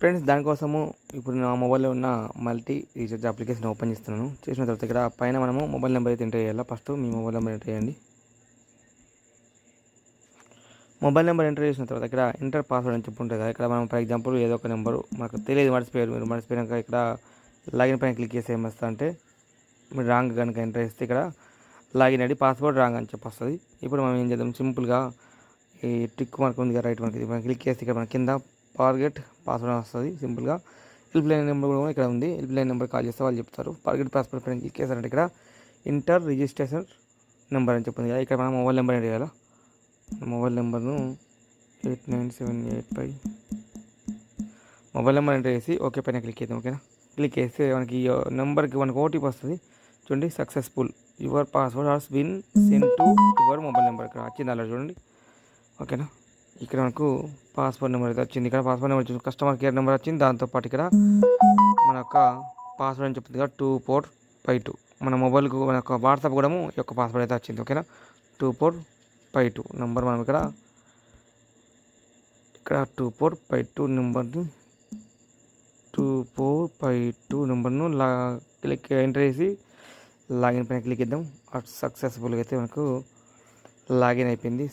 Friends దానికోసము ఇప్పుడు నా మొబైల్లో ఉన్న మల్టీ రీఛార్జ్ అప్లికేషన్ ఓపెన్ చేస్తున్నాను. చేసిన తర్వాత ఇక్కడ పైన మనము మొబైల్ నెంబర్ అయితే ఎంటర్ చేయాలి? ఫస్ట్ మీ మొబైల్ నెంబర్ ఎంటర్ చేయండి. మొబైల్ నెంబర్ ఎంటర్ చేసిన తర్వాత ఇక్కడ ఎంటర్ పాస్వర్డ్ అని చెప్పి ఉంటుంది కదా ఇక్కడ మనం ఫర్ ఎగ్జాంపుల్ ఏదో ఒక నెంబరు మనకు తెలియదు మర్చిపోయారు మీరు. మర్చిపోయాక ఇక్కడ లాగిన్ పైన క్లిక్ చేసి ఏమొస్తా అంటే మీరు రాంగ్ కనుక ఎంటర్ చేస్తే ఇక్కడ లాగిన్ ఐడి పాస్వర్డ్ రాంగ్ అని చెప్పి వస్తుంది. ఇప్పుడు మనం ఏం చేద్దాం? సింపుల్గా ఈ టిక్ మార్క్ ఉంది కదా రైట్ మార్క్ ఇది మనం క్లిక్ చేస్తే ఇక్కడ మన కింద ఫార్గెట్ పాస్వర్డ్ వస్తుంది సింపుల్గా. హెల్ప్ లైన్ నెంబర్ కూడా ఇక్కడ ఉంది. హెల్ప్ లైన్ నెంబర్ కాల్ చేస్తే వాళ్ళు చెప్తారు. ఫార్గెట్ పాస్వర్డ్ పైన క్లిక్ చేస్తారంటే ఇక్కడ. ఇంటర్ రిజిస్ట్రేషన్ నెంబర్ అని చెప్పింది కదా. ఇక్కడ మనం మొబైల్ నెంబర్ ఎంటర్ కదా? మొబైల్ నెంబర్ను eight nine seven eight five. Mobile number enter చేసి ఓకే పైన క్లిక్ చేద్దాం ఓకేనా? క్లిక్ చేస్తే మనకి ఈ నెంబర్కి మనకి ఓటీపీ వస్తుంది. చూడండి successful. Your password has been sent to your mobile number ఇక్కడ. వచ్చింది అలా చూడండి. ఓకేనా? ఇక్కడ మనకు పాస్వర్డ్ నెంబర్ అయితే వచ్చింది. ఇక్కడ పాస్వర్డ్ నెంబర్ వచ్చింది కస్టమర్ కేర్ నెంబర్ వచ్చింది. దాంతోపాటు ఇక్కడ మన యొక్క పాస్వర్డ్ అని చెప్తుంది కదా టూ ఫోర్ ఫైవ్ టూ మన మొబైల్కు మన యొక్క వాట్సాప్ కూడా ఈ యొక్క పాస్వర్డ్ అయితే వచ్చింది ఓకేనా two four five two number మనం ఇక్కడ ఇక్కడ టూ ఫోర్ ఫైవ్ టూ నెంబర్ని టూ ఫోర్ ఫైవ్ టూ నెంబర్ను లా క్లిక్ ఎంటర్ చేసి లాగిన్ పైన క్లిక్ ఇద్దాం సక్సెస్ఫుల్గా అయితే మనకు లాగిన్ అయిపోయింది.